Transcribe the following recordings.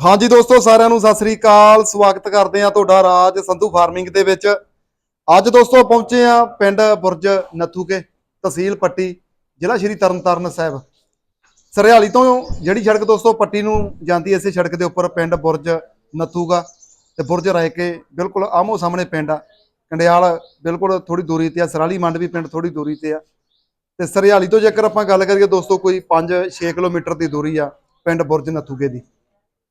ਹਾਂਜੀ ਦੋਸਤੋ, ਸਾਰਿਆਂ ਨੂੰ ਸਤਿ ਸ੍ਰੀ ਅਕਾਲ। ਸਵਾਗਤ ਕਰਦੇ ਆ ਤੁਹਾਡਾ ਰਾਜ ਸੰਧੂ ਫਾਰਮਿੰਗ ਦੇ ਵਿੱਚ। ਅੱਜ ਦੋਸਤੋ ਪਹੁੰਚੇ ਆ ਪਿੰਡ ਬੁਰਜ ਨੱਥੂਕੇ ਤਹਿਸੀਲ ਪੱਟੀ, ਜ਼ਿਲ੍ਹਾ ਸ਼੍ਰੀ ਤਰਨਤਾਰਨ ਸਾਹਿਬ। ਸਰਿਆਲੀ ਤੋਂ ਜਿਹੜੀ ਸੜਕ ਦੋਸਤੋ, ਪੱਟੀ ਨੂੰ ਜਾਂਦੀ ਐ ਇਸੇ ਸੜਕ ਦੇ ਉੱਪਰ ਪਿੰਡ ਬੁਰਜ ਨੱਥੂਗਾ ਤੇ ਬੁਰਜ ਰਾਏ ਕੇ ਬਿਲਕੁਲ ਆਮੋ ਸਾਹਮਣੇ ਪਿੰਡ ਆ। ਕੰਡਿਆਲ ਬਿਲਕੁਲ ਥੋੜੀ ਦੂਰੀ ਤੇ ਆ ਸਰਾਲੀ ਮੰਡ ਵੀ ਪਿੰਡ ਥੋੜੀ ਦੂਰੀ ਤੇ ਆ। ਤੇ ਸਰਿਆਲੀ ਤੋਂ ਜੇਕਰ ਆਪਾਂ ਗੱਲ ਕਰੀਏ ਦੋਸਤੋ, ਕੋਈ 5-6 ਕਿਲੋਮੀਟਰ ਦੀ ਦੂਰੀ ਆ। ਪਿੰਡ ਬੁਰਜ ਨੱਥੂਕੇ ਦੀ।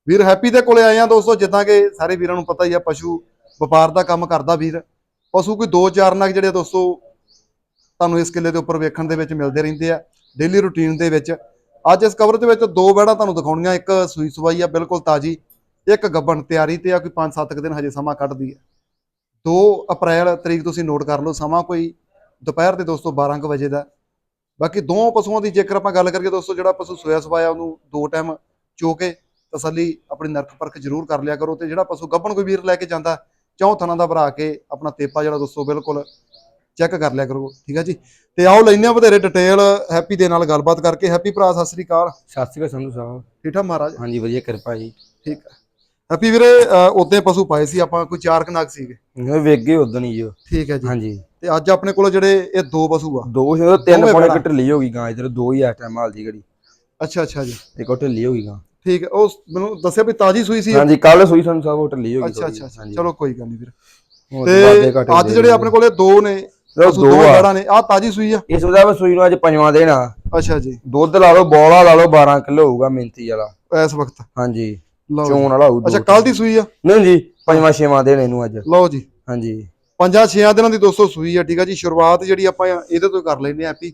ਵੀਰ ਹੈਪੀ ਦੇ ਕੋਲੇ ਆਏ ਆ ਦੋਸਤੋ, ਜਿੱਦਾਂ ਕਿ ਸਾਰੇ ਵੀਰਾਂ ਨੂੰ ਪਤਾ ਹੀ ਆ, ਪਸ਼ੂ ਵਪਾਰ ਦਾ ਕੰਮ ਕਰਦਾ ਵੀਰ। ਪਸ਼ੂ ਕੋਈ 2-4 ਨਗ ਜਿਹੜੇ ਦੋਸਤੋ, ਤੁਹਾਨੂੰ ਇਸ ਕਿੱਲੇ ਦੇ ਉੱਪਰ ਵੇਖਣ ਦੇ ਵਿੱਚ ਮਿਲਦੇ ਰਹਿੰਦੇ ਆ ਡੇਲੀ ਰੁਟੀਨ ਦੇ ਵਿੱਚ। ਅੱਜ ਇਸ ਕਵਰ ਦੇ ਵਿੱਚ ਦੋ ਬੈੜਾਂ ਤੁਹਾਨੂੰ ਦਿਖਾਉਣੀਆਂ, ਇੱਕ ਸੂਈ ਸਵਾਈ ਆ, ਬਿਲਕੁਲ ਤਾਜੀ, ਇੱਕ ਗੱਬਣ ਤਿਆਰੀ ਤੇ ਆ, ਕੋਈ 5-7 ਦਿਨ ਹਜੇ ਸਮਾਂ ਕੱਢਦੀ ਹੈ 2 ਅਪ੍ਰੈਲ ਤਰੀਕ ਤੁਸੀਂ ਨੋਟ ਕਰ ਲਓ, ਸਮਾਂ ਕੋਈ ਦੁਪਹਿਰ ਦੇ ਦੋਸਤੋ 12 ਕੁ ਵਜੇ ਦਾ। ਬਾਕੀ ਦੋ ਪਸ਼ੂਆਂ ਦੀ ਜੇਕਰ ਆਪਾਂ ਗੱਲ ਕਰੀਏ ਦੋਸਤੋ ਜਿਹੜਾ ਪਸ਼ੂ ਸੋਇਆ ਸਵਾਇਆ ਉਹਨੂੰ ਦੋ ਟਾਈਮ ਚੋ ਕੇ ਤਸੱਲੀ ਆਪਣੀ ਨਰਕ ਪਰਖ ਜ਼ਰੂਰ ਕਰ ਲਿਆ ਕਰੋ ਤੇ ਜਿਹੜਾ ਪਸ਼ੂ ਗੱਭਣ ਕੋਈ ਵੀਰ ਲੈ ਕੇ ਜਾਂਦਾ ਚੌਂ ਥਣਾ ਦਾ ਭਰਾ ਕੇ ਆਪਣਾ ਤੇਪਾ ਜਿਹੜਾ ਦੋਸਤੋ ਬਿਲਕੁਲ ਚੈੱਕ ਕਰ ਲਿਆ ਕਰੋ ਠੀਕ ਹੈ ਜੀ? ਤੇ ਆਓ ਲੈਨੇ ਆ ਵਧੇਰੇ ਡਿਟੇਲ ਹੈਪੀ ਦੇ ਨਾਲ ਗੱਲਬਾਤ ਕਰਕੇ। ਹੈਪੀ ਭਰਾ ਸਤਿ ਸ੍ਰੀ ਅਕਾਲ। ਸਤਿ ਸ਼੍ਰੀ ਅਕਾਲ ਸੰਧੂ ਸਾਹਿਬ। ਠੀਕ ਠਾਕ ਮਹਾਰਾਜ? ਹਾਂਜੀ ਵਧੀਆ ਕਿਰਪਾ ਜੀ। ਠੀਕ ਹੈ ਹੈਪੀ ਵੀਰੇ ਉਦੋਂ ਪਸ਼ੂ ਪਾਏ ਸੀ ਆਪਾਂ ਕੋਈ ਚਾਰ ਕਨਾਕ ਸੀਗੇ। ਇਹ ਵੇਗੇ ਉਦਣ ਹੀ ਜੋ ਠੀਕ ਹੈ ਜੀ। ਹਾਂਜੀ। ਤੇ ਅੱਜ ਆਪਣੇ ਕੋਲ ਜਿਹੜੇ ਇਹ ਦੋ ਪਸ਼ੂ ਆ। ਦੋ ਸੀ ਤਿੰਨ ਪੌਣੇ। ਕਿ ਢਿੱਲੀ ਹੋ ਗਈ ਗਾਂ ਇਧਰ ਦੋ ਹੀ ਇਸ ਟਾਈਮ ਹਾਲ ਦੀ ਘੜੀ। ਅੱਛਾ ਅੱਛਾ ਜੀ। ਇੱਕ ਉਹ ਢਿੱਲੀ ਹੋ ਗਈ ਗਾਂ। ਠੀਕ ਹੈ ਉਹ ਮੈਨੂੰ ਦੱਸਿਆ ਵੀ ਤਾਜੀ ਸੂਈ ਸੀ ਹਾਂਜੀ ਕੱਲ ਸੂਈ ਸਾਹਿਬ ਉਹ ਢਿੱਲੀ ਹੋ ਗਈ ਅੱਛਾ। ਅੱਛਾ। ਚਲੋ ਕੋਈ ਗੱਲ ਨਹੀਂ ਵੀਰ। ਤੋਂ ਤੇ ਅੱਜ ਜਿਹੜੇ ਆਪਣੇ ਕੋਲੇ ਦੋ ਨੇ ਦੋ। ਜੜਾਂ ਨੇ ਆ ਤਾਜੀ ਸੂਈ ਆ। ਇਸ ਵਜ੍ਹਾ ਸੂਈ ਨੂੰ ਅੱਜ ਪੰਜਵਾਂ ਆ। ਅੱਛਾ ਜੀ। ਦੁੱਧ ਲਾ ਲਓ ਬੋਲਾ ਲਾ ਲਓ 12 ਕਿਲੋ ਹੋਊਗਾ ਮਿੰਤੀ ਵਾਲਾ। ਇਸ ਵਕਤ। ਹਾਂਜੀ। ਲਓ। ਚੋਣ ਵਾਲਾ ਹੋਊ ਅੱਛਾ। ਕੱਲ ਦੀ ਸੂਈ ਆ? ਨਹੀਂ ਜੀ ਪੰਜਵਾਂ ਛੇਵਾਂ ਦਿਨ ਇਹਨੂੰ ਅੱਜ। ਲਓ ਜੀ। ਹਾਂਜੀ। ਪੰਜਾਂ ਛੇਆਂ ਦਿਨਾਂ ਦੀ 200 ਸੂਈ ਆ ਠੀਕ ਆ ਜੀ। ਸ਼ੁਰੂਆਤ ਜਿਹੜੀ ਆਪਾਂ ਇਹਦੇ ਤੋਂ ਕਰ ਲੈਨੇ ਆ ਹੈਪੀ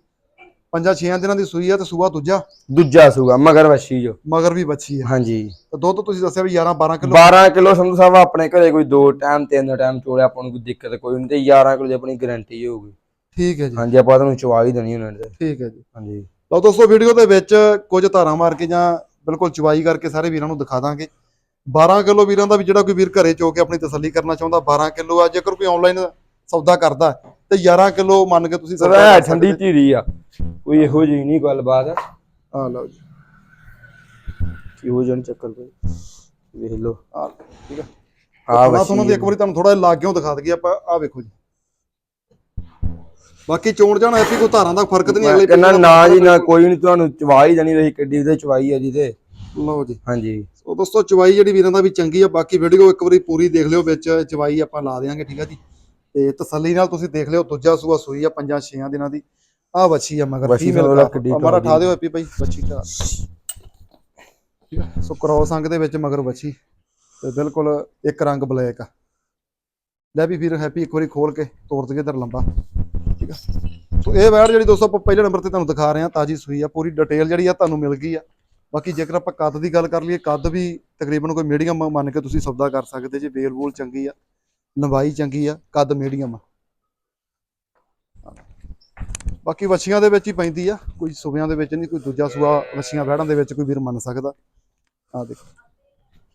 ਪੰਜਾਂ ਛੇਆਂ ਦਿਨਾਂ ਦੀ ਸੂਈ ਆ ਤੇ ਸੂਆ ਦੂਜਾ। ਦੂਜਾ ਸੂਗਾ ਮਗਰ ਵੱਛੀ ਜੋ। ਮਗਰ ਵੀ ਬੱਚੀ ਆ। ਹਾਂਜੀ। ਤੇ ਦੁੱਧ ਤੁਸੀਂ ਦੱਸਿਆ ਵੀ 11 12 ਕਿਲੋ। 12 ਕਿਲੋ ਸੰਧੂ ਸਾਹਿਬ ਆਪਣੇ ਘਰੇ ਕੋਈ ਦੋ ਟਾਈਮ ਤਿੰਨ ਟਾਈਮ ਚੋਲਿਆ ਆਪਾਂ ਨੂੰ ਕੋਈ ਦਿੱਕਤ ਕੋਈ ਨਹੀਂ ਤੇ 11 ਕਿਲੋ ਦੀ ਆਪਣੀ ਗਾਰੰਟੀ ਹੋਊਗੀ। ਠੀਕ ਹੈ ਜੀ। ਹਾਂਜੀ ਆਪਾਂ ਤੁਹਾਨੂੰ ਚਵਾ ਹੀ ਦੇਣੀ ਉਹਨਾਂ ਨੇ ਠੀਕ ਹੈ ਜੀ। ਹਾਂਜੀ। ਲਓ ਦੋਸਤੋ ਵੀਡੀਓ ਦੇ ਵਿੱਚ ਕੁਝ ਧਾਰਾਂ ਮਾਰ ਕੇ ਜਾਂ ਬਿਲਕੁਲ ਚਵਾਈ ਕਰਕੇ ਸਾਰੇ ਵੀਰਾਂ ਨੂੰ ਦਿਖਾ ਦਾਂਗੇ। 12 ਕਿਲੋ ਵੀਰਾਂ ਦਾ ਵੀ ਜਿਹੜਾ ਕੋਈ ਵੀਰ ਘਰੇ ਚੋ ਕੇ ਆਪਣੀ ਤਸੱਲੀ ਕਰਨਾ ਚਾਹੁੰਦਾ 12 ਕਿਲੋ ਆ ਜੇਕਰ ਕੋਈ ਆਨਲਾਈਨ ਸੌਦਾ ਕਰਦਾ ਤੇ 11 ਕਿਲੋ ਮੰਨ ਕੇ ਤੁਸੀਂ ਸਰ ਸੌਦਾ ਇਹ ਕਰ ਠੰਡੀ। ਧੀਰੀ ਆ। ਕੋਈ ਇਹੋ ਜਿਹੀ ਨਹੀਂ ਗੱਲਬਾਤ। ਆ ਲਓ ਜੀ। ਇਹੋ ਜਿਹੀ ਨੀ ਚੱਕਰ ਕੋਈ? ਵੇਖ ਲਓ। ਆ ਠੀਕ ਆ। ਆ ਆ ਤੁਹਾਨੂੰ ਦੀ ਇੱਕ ਵਾਰੀ ਤੁਹਾਨੂੰ ਥੋੜਾ ਜਿਹਾ ਲਾਗਿਓ ਦਿਖਾ ਦਈਏ ਆਪਾਂ। ਆ ਵੇਖੋ ਜੀ। ਬਾਕੀ ਚੋਣ ਜਾਣਾ ਐਸੀ ਕੋਈ ਧਾਰਾਂ ਦਾ ਫ਼ਰਕ ਤੇ ਨਹੀਂ ਅਗਲੇ ਕਹਿੰਦਾ ਨਾ ਜੀ ਨਾ ਕੋਈ ਨਹੀਂ ਤੁਹਾਨੂੰ ਚਵਾ ਹੀ ਦੇਣੀ ਰਹੀ ਕਿੱਡੀ ਉਹਦੇ ਚਵਾਈ ਆ ਜੀ ਤੇ। ਲਓ ਜੀ। ਹਾਂਜੀ। ਉਹ ਦੋਸਤੋ ਚਵਾਈ ਜਿਹੜੀ ਵੀਰਾਂ ਦਾ ਵੀ ਚੰਗੀ ਆ ਬਾਕੀ ਵੀਡੀਓ ਇੱਕ ਵਾਰੀ ਪੂਰੀ ਦੇਖ ਲਿਓ ਵਿੱਚ ਚਵਾਈ ਆਪਾਂ ਲਾ ਦੇਾਂਗੇ ਠੀਕ ਆ ਜੀ। ਤੇ ਤਸੱਲੀ ਨਾਲ ਤੁਸੀਂ ਦੇਖ ਲਿਓ ਦੂਜਾ ਸੂਆ ਸੂਈ ਆ ਪੰਜਾਂ ਛੇਆਂ ਦਿਨਾਂ ਦੀ। ਆ ਬੱਚੀ ਆ ਮਗਰ ਵੱਛੀ ਫੀਮੇਲ ਵਾਲਾ ਕਿੱਡੀ ਮਾਰਾ ਟੌਰ ਠਾ ਦਿਓ ਐਪੀ ਭਾਈ ਬੱਚੀ ਦਾ ਸੋ ਕ੍ਰੋਸ ਅੰਗ ਦੇ ਵਿੱਚ ਮਗਰ ਬੱਚੀ ਤੇ ਬਿਲਕੁਲ ਇੱਕ ਰੰਗ ਬਲੈਕ ਆ। ਲੈ ਵੀ ਵੀਰ ਹੈਪੀ ਇੱਕ ਵਾਰੀ ਖੋਲ ਕੇ ਤੋੜ ਦਈਏ ਇਧਰ ਲੰਬਾ। ਠੀਕ ਆ ਸੋ ਇਹ ਵੈੜ ਜਿਹੜੀ ਦੋਸਤੋ ਆਪਾਂ ਪਹਿਲੇ ਨੰਬਰ ਤੇ ਤੁਹਾਨੂੰ ਦਿਖਾ ਰਹੇ ਹਾਂ ਤਾਜੀ ਸੂਈ ਆ ਪੂਰੀ ਡਿਟੇਲ ਜਿਹੜੀ ਆ ਤੁਹਾਨੂੰ ਮਿਲ ਗਈ ਆ। ਬਾਕੀ ਜੇਕਰ ਆਪਾਂ ਕੱਦ ਦੀ ਗੱਲ ਕਰ ਲਈਏ ਕੱਦ ਵੀ ਤਕਰੀਬਨ ਕੋਈ ਮੀਡੀਅਮ ਮੰਨ ਕੇ ਤੁਸੀਂ ਸੌਦਾ ਕਰ ਸਕਦੇ ਜੇ ਬੇਲ ਬੂਲ ਚੰਗੀ ਆ ਲੰਬਾਈ ਚੰਗੀ ਆ ਕੱਦ ਮੀਡੀਅਮ ਆ। ਬਾਕੀ ਵੱਛੀਆਂ ਦੇ ਵਿੱਚ ਹੀ ਪੈਂਦੀ ਆ ਕੋਈ ਸੂਬਿਆਂ ਦੇ ਵਿੱਚ ਨਹੀਂ ਕੋਈ ਦੂਜਾ ਸੂਆ ਵੱਛੀਆਂ ਵਹਿੜਾਂ ਦੇ ਵਿੱਚ ਕੋਈ ਵੀਰ ਮੰਨ ਸਕਦਾ। ਆ ਦੇਖੋ।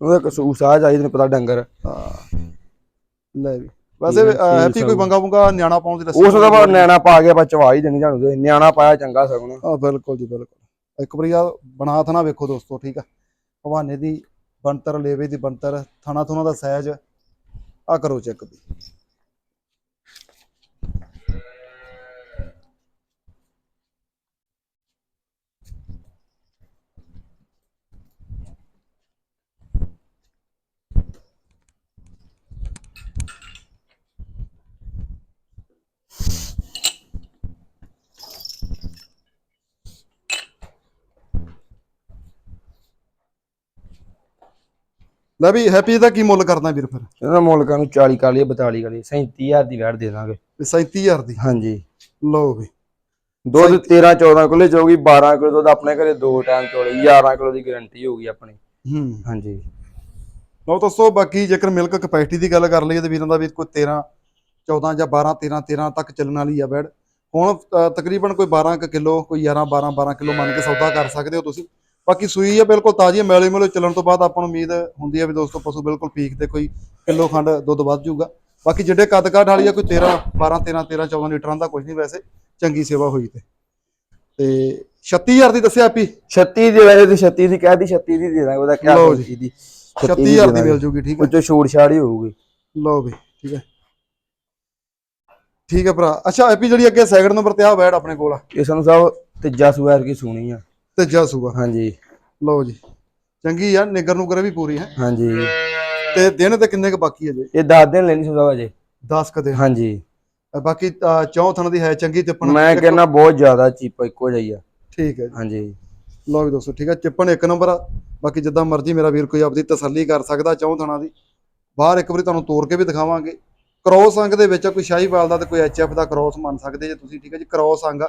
ਉਹਦਾ ਕਸੂਸ ਆ ਚਾਹੀਦਾ ਨੇ ਪਤਾ ਡੰਗਰ। ਆ ਲੈ ਵੀ। ਵੈਸੇ ਹੈਪੀ ਕੋਈ ਬੰਗਾ ਬੁੰਗਾ ਨਿਆਣਾ ਪਾਉਣ ਦੀ ਉਸ ਦਾ ਬਾਅਦ ਨਿਆਣਾ ਪਾ ਕੇ ਆਪਾਂ ਚਵਾ ਹੀ ਦੇਣੀ ਤੁਹਾਨੂੰ ਤੇ। ਨਿਆਣਾ ਪਾਇਆ ਚੰਗਾ ਸਗਣ ਆ ਬਿਲਕੁਲ ਜੀ ਬਿਲਕੁਲ। ਇੱਕ ਵਾਰੀ ਆ ਬਣਾ ਥਣਾ ਵੇਖੋ ਦੋਸਤੋ ਠੀਕ ਆ? ਹਵਾਨੇ ਦੀ ਬਣਤਰ ਲੇਵੇ ਦੀ ਬਣਤਰ ਥਣਾ ਥੁਣਾ ਦਾ ਸਾਈਜ਼ ਆ ਕਰੋ ਚੈੱਕ ਵੀ ਲੈ ਵੀ ਹੈਪੀ ਦਾ ਕੀ ਮੁੱਲ ਕਰਦਾ ਵੀਰ ਫਿਰ? ਇਹਨਾਂ ਮੁਲਕਾਂ ਨੂੰ 40 ਕਾਲੀ 42 ਕਾਲੀ 37000 ਦੀ ਵੈਟ ਦੇ ਦਾਂਗੇ। ਤੇ 37000 ਦੀ? ਹਾਂਜੀ। ਲਓ ਵੀ। ਦੁੱਧ 13 14 ਕਿਲੋ ਚ ਹੋਗੀ 12 ਕਿਲੋ ਦੁੱਧ ਆਪਣੇ ਘਰੇ ਦੋ ਟਾਈਮ ਚੋਲੇ 11 ਕਿਲੋ ਦੀ ਗਾਰੰਟੀ ਹੋਊਗੀ ਆਪਣੀ। ਹੂੰ। ਹਾਂਜੀ। ਲਓ ਦੋਸਤੋ ਬਾਕੀ ਜੇਕਰ ਮਿਲਕ ਕਪੈਸਿਟੀ ਦੀ ਗੱਲ ਕਰ ਲਈਏ ਤੇ ਵੀਰਾਂ ਦਾ ਵੀ ਕੋਈ 13 14 ਜਾਂ 12 13 13 ਤੱਕ ਚੱਲਣ ਵਾਲੀ ਆ ਬੈਡ ਹੁਣ ਤਕਰੀਬਨ ਕੋਈ 12 ਕੁ ਕਿਲੋ ਕੋਈ 11 12 12 ਕਿਲੋ ਮੰਨ ਕੇ ਸੌਦਾ ਕਰ ਸਕਦੇ ਹੋ ਤੁਸੀਂ। ਬਾਕੀ ਸੂਈ ਆ ਬਿਲਕੁਲ ਤਾਜ਼ੀ ਆ, ਮੈਲੇ ਮੈਲੇ ਚੱਲਣ ਤੋਂ ਬਾਅਦ ਆਪਾਂ ਨੂੰ ਉਮੀਦ ਹੁੰਦੀ ਹੈ ਵੀ ਦੋਸਤੋ ਪਸ਼ੂ ਬਿਲਕੁਲ ਪੀਕ ਤੇ ਕੋਈ ਕਿਲੋ ਖੰਡ ਦੁੱਧ ਵੱਧ ਜਾਊਗਾ। ਬਾਕੀ ਜਿਹੜੇ ਕੱਦ ਕਾਠ ਵਾਲੀ ਆ ਕੋਈ 13 12 13 13 14 ਲੀਟਰਾਂ ਦਾ ਕੁਝ ਨਹੀਂ ਵੈਸੇ ਚੰਗੀ ਸੇਵਾ ਹੋਈ ਤੇ। ਤੇ 36000 ਦੀ ਦੱਸਿਆ ਆਪੀ 36 ਦੀ ਵੈਸੇ ਤੇ 36 ਦੀ ਕਹਿਦੀ 36 ਦੀ ਦੇ ਦਾਂਗੇ ਉਹਦਾ ਕਿਆ ਲਓ ਕੋਈ ਦੀ। 36000 ਦੀ ਮਿਲ ਜੂਗੀ ਠੀਕ ਹੈ। ਚੋਂ ਛੂਟ ਛਾੜ ਹੀ ਹੋਊਗੀ। ਲਓ ਵੀ ਠੀਕ ਹੈ। ਠੀਕ ਹੈ ਭਰਾ। ਅੱਛਾ ਆਪੀ ਜਿਹੜੀ ਅੱਗੇ ਸੈਕਿੰਡ ਨੰਬਰ ਤੇ ਆ ਬੈਡ ਆਪਣੇ ਕੋਲ ਆ। ਇਹ ਸਾਨੂੰ ਸਭ ਤੀਜਾ ਸੂਆ ਕੀ ਸੁਣੀ ਆ। ਤੀਜਾ ਸੂਆ। ਹਾਂਜੀ। ਲਓ ਜੀ। ਚੰਗੀ ਆ ਨਿਗਰ ਨੂੰ ਕਰੇ ਵੀ ਪੂਰੀ ਹੈ। ਹਾਂਜੀ। ਤੇ ਦਿਨ ਤੇ ਕਿੰਨੇ ਕ ਬਾਕੀ ਹੈ ਜੀ? ਇਹ 10 ਦਿਨ ਲੈਣੀ ਸੁਦਾ ਵਜੇ 10 ਕਦੇ ਹਾਂਜੀ। ਬਾਕੀ ਚੌਥਣ ਦੀ ਹੈ ਚੰਗੀ ਚਿੱਪਣ। ਮੈਂ ਕਹਿੰਦਾ ਬਹੁਤ ਜ਼ਿਆਦਾ ਚੀਪ ਇੱਕੋ ਜਿਹੀ ਆ। ਠੀਕ ਹੈ ਹਾਂਜੀ। ਲਓ ਵੀ ਦੋਸਤੋ ਠੀਕ ਹੈ ਚਿੱਪਣ ਇੱਕ ਨੰਬਰ ਆ। ਬਾਕੀ ਜਿੱਦਾਂ ਮਰਜ਼ੀ ਮੇਰਾ ਵੀਰ ਕੋਈ ਆਪਦੀ ਤਸੱਲੀ ਕਰ ਸਕਦਾ ਚੌਥਣਾ ਦੀ। ਬਾਹਰ ਇੱਕ ਵਾਰੀ ਤੁਹਾਨੂੰ ਤੋੜ ਕੇ ਵੀ ਦਿਖਾਵਾਂਗੇ। ਕ੍ਰੋਸ ਅੰਗ ਦੇ ਵਿੱਚ ਕੋਈ ਸ਼ਾਹੀਵਾਲ ਦਾ ਤੇ ਕੋਈ ਐਚਐਫ ਦਾ ਕ੍ਰੋਸ ਮੰਨ ਸਕਦੇ ਜੇ ਤੁਸੀਂ ਠੀਕ ਹੈ ਜੀ ਕ੍ਰੋਸ ਅੰਗ ਆ।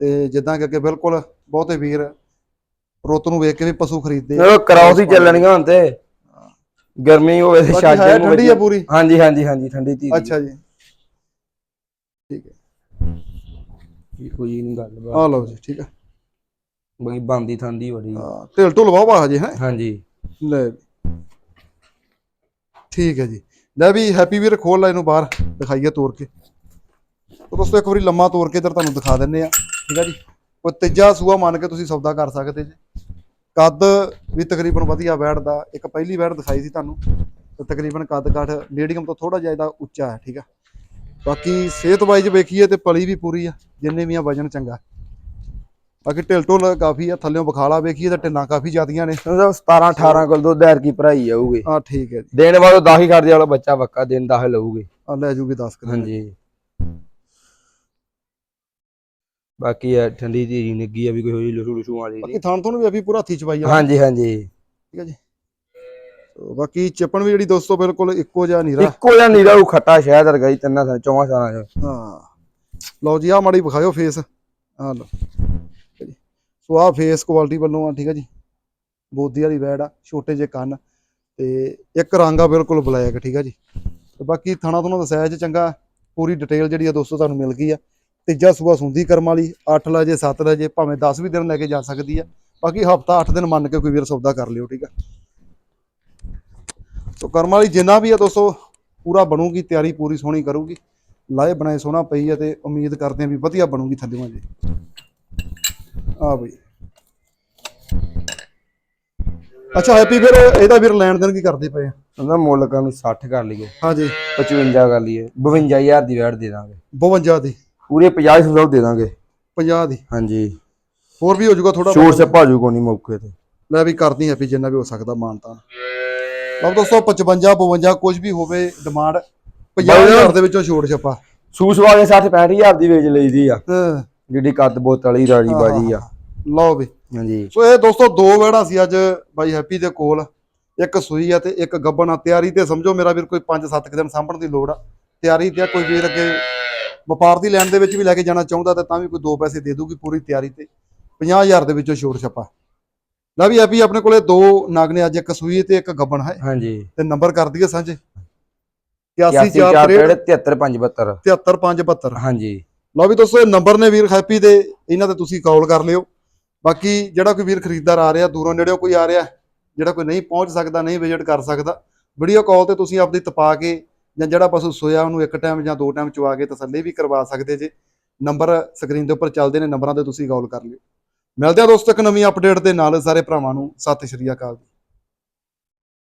ਤੇ ਜਿੱਦਾਂ ਕਿ ਅੱਗੇ ਬਿਲਕੁਲ ਬਹੁਤੇ ਵੀਰ ਰੁੱਤ ਨੂੰ ਵੇਖ ਕੇ ਵੀ ਪਸ਼ੂ ਖਰੀਦਦੇ ਆ। ਉਹ ਕਰਾਉਸ ਹੀ ਚੱਲਣੀਆਂ ਹੁਣ ਤੇ। ਗਰਮੀ ਹੋਵੇ ਤੇ ਬਾਕੀ ਹੈ ਛਾਜੇ ਨੂੰ ਠੰਡੀ ਆ ਪੂਰੀ? ਹਾਂਜੀ ਹਾਂਜੀ ਹਾਂਜੀ ਠੰਡੀ ਧੀ ਦੀ। ਅੱਛਾ ਜੀ। ਠੀਕ ਹੈ। ਇਹ ਕੋਈ ਨਹੀਂ ਗੱਲ ਬਾਤ ਆ ਲਓ ਜੀ ਠੀਕ ਹੈ ਬਈ ਬੰਦੀ ਥਾਂਦੀ ਬੜੀ। ਹਾਂ, ਢਿਲ ਢੁਲ ਵਾਵਾ ਹਜੇ ਹੈ? ਹਾਂਜੀ। ਲੈ ਵੀ। ਠੀਕ ਹੈ ਜੀ। ਲੈ ਵੀ ਹੈਪੀ ਵੀਰ ਖੋਲ ਲੈ ਇਹਨੂੰ ਬਾਹਰ। ਦਿਖਾਈਏ ਤੋੜ ਕੇ। ਉਹ ਦੋਸਤੋ ਇੱਕ ਵਾਰੀ ਲੰਮਾ ਤੋੜ ਕੇ ਇਧਰ ਤੁਹਾਨੂੰ ਦਿਖਾ ਦਿੰਨੇ ਆ ਠੀਕ ਹੈ ਜੀ? ਉਹ ਤੀਜਾ ਸੂਆ ਮੰਨ ਕੇ ਤੁਸੀਂ ਸੌਦਾ ਕਰ ਸਕਦੇ ਜੀ। ਕੱਦ ਵੀ ਤਕਰੀਬਨ ਵਧੀਆ ਬੈਠਦਾ ਇੱਕ ਪਹਿਲੀ ਬੈਠ ਦਿਖਾਈ ਸੀ ਤੁਹਾਨੂੰ। ਤੇ ਤਕਰੀਬਨ ਕੱਦ ਕਾਠ ਮੀਡੀਅਮ ਤੋਂ ਥੋੜਾ ਜਿਹਾ ਇਹਦਾ ਉੱਚਾ ਹੈ ਠੀਕ ਆ। ਬਾਕੀ ਸਿਹਤ ਵਾਈਜ਼ ਵੇਖੀਏ ਤੇ ਪਲੀ ਵੀ ਪੂਰੀ ਆ ਜਿੰਨੇ ਵੀ ਆ ਵਜਨ ਚੰਗਾ। ਬਾਕੀ ਢਿਲ ਢੁਲ ਕਾਫੀ ਆ ਥੱਲਿਓਂ ਬਖਾਲਾ ਵੇਖੀਏ ਤਾਂ ਢਿੱਲਾਂ ਕਾਫੀ ਜ਼ਿਆਦੀਆਂ ਨੇ। ਉਹਦਾ 17 18 ਕੋਲ ਦੁੱਧ ਐਰ ਕੀ ਭਰਾਈ ਜਾਊਗੀ। ਆ ਠੀਕ ਹੈ ਜੀ। ਦੇਣ ਬਾਅਦ 10 ਹੀ ਖਰਚੇ ਵਾਲਾ ਬੱਚਾ ਵੱਕਾ ਦਿਨ 10 ਲਊਗੇ। ਆ ਲੈ ਜੂਗੀ 10 ਕਿਲੋ ਹਾਂਜੀ। ਬਾਕੀ ਆ ਠੰਡੀ ਧੀਰੀ ਨਿੱਗੀ ਆ ਵੀ ਕੋਈ ਹੋਈ ਲਸੂ ਲਸੂ ਵਾਲੀ ਬਾਕੀ ਨਹੀਂ। ਥਾਣ ਤੋਂ ਵੀ ਅਭੀ ਪੂਰਾ ਹੱਥੀ ਚਵਾਈ ਆ। ਹਾਂਜੀ ਹਾਂਜੀ। ਠੀਕ ਹੈ ਜੀ। ਸੋ ਬਾਕੀ ਚੱਪਣ ਵੀ ਜਿਹੜੀ ਦੋਸਤੋ ਬਿਲਕੁਲ ਇੱਕੋ ਜਿਹਾ ਨੀਰਾ। ਇੱਕੋ ਜਿਹਾ ਨੀਰਾ ਉਹ ਖੱਟਾ ਸ਼ਹਿਦ ਵਰਗਾ ਹੀ ਤਿੰਨਾਂ ਸਾਂ ਚੌਵਾਂ ਸਾਲਾਂ ਚ। ਹਾਂ। ਲਓ ਜੀ ਆ ਮਾੜੀ ਵਿਖਾਇਓ ਫੇਸ ਆ ਲਓ। ਠੀਕ ਹੈ ਜੀ। ਸੋ ਆ ਫੇਸ ਕੁਆਲਿਟੀ ਵੱਲੋਂ ਆ ਠੀਕ ਹੈ ਜੀ। ਬੋਦੀ ਵਾਲੀ ਵੈੜ ਆ ਛੋਟੇ ਜਿਹੇ ਕੰਨ। ਤੇ ਇੱਕ ਰੰਗ ਆ ਬਿਲਕੁਲ ਬਲੈਕ ਠੀਕ ਹੈ ਜੀ। ਤੇ ਬਾਕੀ ਥਾਣਾ ਤੁਹਾਨੂੰ ਦੱਸਿਆ ਚ ਚੰਗਾ ਪੂਰੀ ਡਿਟੇਲ ਜਿਹੜੀ ਆ ਦੋਸਤੋ ਤੁਹਾਨੂੰ ਮਿਲ ਗਈ ਆ। ਤੀਜਾ ਸੂਆ ਸੁੰਦੀ ਕਰਮ ਵਾਲੀ 8 ਵਜੇ 7 ਵਜੇ ਭਾਵੇਂ 10 ਵੀ ਦਿਨ ਲੈ ਕੇ ਜਾ ਸਕਦੀ ਆ ਬਾਕੀ ਹਫਤਾ 8 ਦਿਨ ਮੰਨ ਕੇ ਕੋਈ ਵੀਰ ਸੌਦਾ ਕਰ ਲਿਓ ਠੀਕ ਆ? ਸੋ ਕਰਮ ਵਾਲੀ ਜਿੰਨਾ ਵੀ ਆ ਦੋਸਤੋ ਪੂਰਾ ਬਣੂਗੀ ਤਿਆਰੀ ਪੂਰੀ ਸੋਹਣੀ ਕਰੂਗੀ ਲਾਏ ਬਣਾਏ ਸੋਹਣਾ ਪਈ ਹੈ ਤੇ ਉਮੀਦ ਕਰਦੇ ਆ ਵੀ ਵਧੀਆ ਬਣੂਗੀ ਥੱਲੇੋਂ ਜੀ। ਆ ਬਈ। ਅੱਛਾ ਹੈਪੀ ਵੀਰ ਇਹਦਾ ਵੀਰ ਲੈਣ ਦੇਣ ਕੀ ਕਰਦੇ ਪਏ ਆ? ਉਹਦਾ ਮੁੱਲ ਕਾ ਨੂੰ 60 ਕਰ ਲਈਏ। ਹਾਂਜੀ। 55 ਕਰ ਲਈਏ 52000 ਦੀ ਵੈਟ ਦੇ ਦਾਂਗੇ। 52 ਦੀ। ਪੂਰੇ 50 ਸੌ ਦੇ ਦਾਂਗੇ। 50 ਦੀ? ਹਾਂਜੀ। ਹੋਰ ਵੀ ਹੋ ਜਾਊਗਾ ਥੋੜਾ ਛੋਟ ਸੇ ਭਾਜੂ ਕੋ ਨਹੀਂ ਮੌਕੇ ਤੇ। ਲੈ ਵੀ ਕਰਦੀ ਹੈਪੀ ਜਿੰਨਾ ਵੀ ਹੋ ਸਕਦਾ ਮਾਨਤਾ ਲਓ ਦੋਸਤੋ 55 52 ਕੁਝ ਵੀ ਹੋਵੇ ਡਿਮਾਂਡ 50000 ਦੇ ਵਿੱਚੋਂ ਛੋੜ ਛੱਪਾ ਸੂਸ ਵਾਲੇ 60 65000 ਦੀ ਵੇਚ ਲਈਦੀ ਆ। ਜਿਹੜੀ ਕੱਦ ਬੋਤਲ ਵਾਲੀ ਰਾਜੀ ਬਾਜੀ ਆ। ਲਓ ਵੀ। ਹਾਂਜੀ। ਸੋ ਇਹ ਦੋਸਤੋ ਦੋ ਵੇੜਾ ਸੀ ਅੱਜ ਬਾਈ ਹੈਪੀ ਦੇ ਕੋਲ। ਇੱਕ ਸੂਈ ਆ ਤੇ ਇੱਕ ਗੱਬਣ ਆ। ਤਿਆਰੀ ਤੇ ਸਮਝੋ ਮੇਰਾ ਵੀਰ ਕੋਈ 5-7 ਦਿਨ ਸਾਂਭਣ ਦੀ ਲੋੜ ਆ। ਤਿਆਰੀ ਤੇ ਕੋਈ ਵੀਰ ਅੱਗੇ ਵਪਾਰ ਦੀ ਲੈਣ ਦੇ ਵਿੱਚ ਵੀ ਲੈ ਕੇ ਜਾਣਾ ਚਾਹੁੰਦਾ ਤਾਂ ਤਾਂ ਵੀ ਕੋਈ ਦੋ ਪੈਸੇ ਦੇ ਦੂਗੀ ਪੂਰੀ ਤਿਆਰੀ ਤੇ। 50000 ਦੇ ਵਿੱਚੋਂ ਛੋੜ ਛੱਪਾ। ਲੈ ਵੀ ਹੈਪੀ ਆਪਣੇ ਕੋਲੇ ਦੋ ਨਾਗ ਨੇ ਅੱਜ ਇੱਕ ਸੂਈ ਤੇ ਇੱਕ ਗੱਬਣ ਹੈ। ਹਾਂਜੀ। ਤੇ ਨੰਬਰ ਕਰ ਦਈਏ ਸਾਂਝੇ। 84 84 73 73572 ਹਾਂਜੀ। ਲਓ ਵੀ ਦੋਸਤੋ ਇਹ ਨੰਬਰ ਨੇ ਵੀਰ ਹੈਪੀ ਦੇ ਇਹਨਾਂ ਤੇ ਤੁਸੀਂ ਕਾਲ ਕਰ ਲਿਓ। ਬਾਕੀ ਜਿਹੜਾ ਕੋਈ ਵੀਰ ਖਰੀਦਦਾਰ ਆ ਰਿਹਾ ਦੂਰੋਂ ਨੇੜਿਓਂ ਕੋਈ ਆ ਰਿਹਾ ਜਿਹੜਾ ਕੋਈ ਨਹੀਂ ਪਹੁੰਚ ਸਕਦਾ ਨਹੀਂ ਵਿਜ਼ਿਟ ਕਰ ਸਕਦਾ ਵੀਡੀਓ ਕਾਲ ਤੇ ਤੁਸੀਂ ਆਪਦੀ ਤਪਾ ਕੇ ਜਾਂ ਜਿਹੜਾ ਪਸ਼ੂ ਸੋਇਆ ਉਹਨੂੰ ਇੱਕ ਟਾਈਮ ਜਾਂ ਦੋ ਟਾਈਮ ਚਵਾ ਕੇ ਤਸੱਲੀ ਵੀ ਕਰਵਾ ਸਕਦੇ ਜੇ। ਨੰਬਰ ਸਕਰੀਨ ਦੇ ਉੱਪਰ ਚੱਲਦੇ ਨੇ, ਨੰਬਰਾਂ ਤੇ ਤੁਸੀਂ ਕਾਲ ਕਰ ਲਿਓ। ਮਿਲਦੇ ਆ ਦੋਸਤੋ ਇੱਕ ਨਵੀਂ ਅਪਡੇਟ ਦੇ ਨਾਲ। ਸਾਰੇ ਭਰਾਵਾਂ ਨੂੰ ਸਤਿ ਸ਼੍ਰੀ ਅਕਾਲ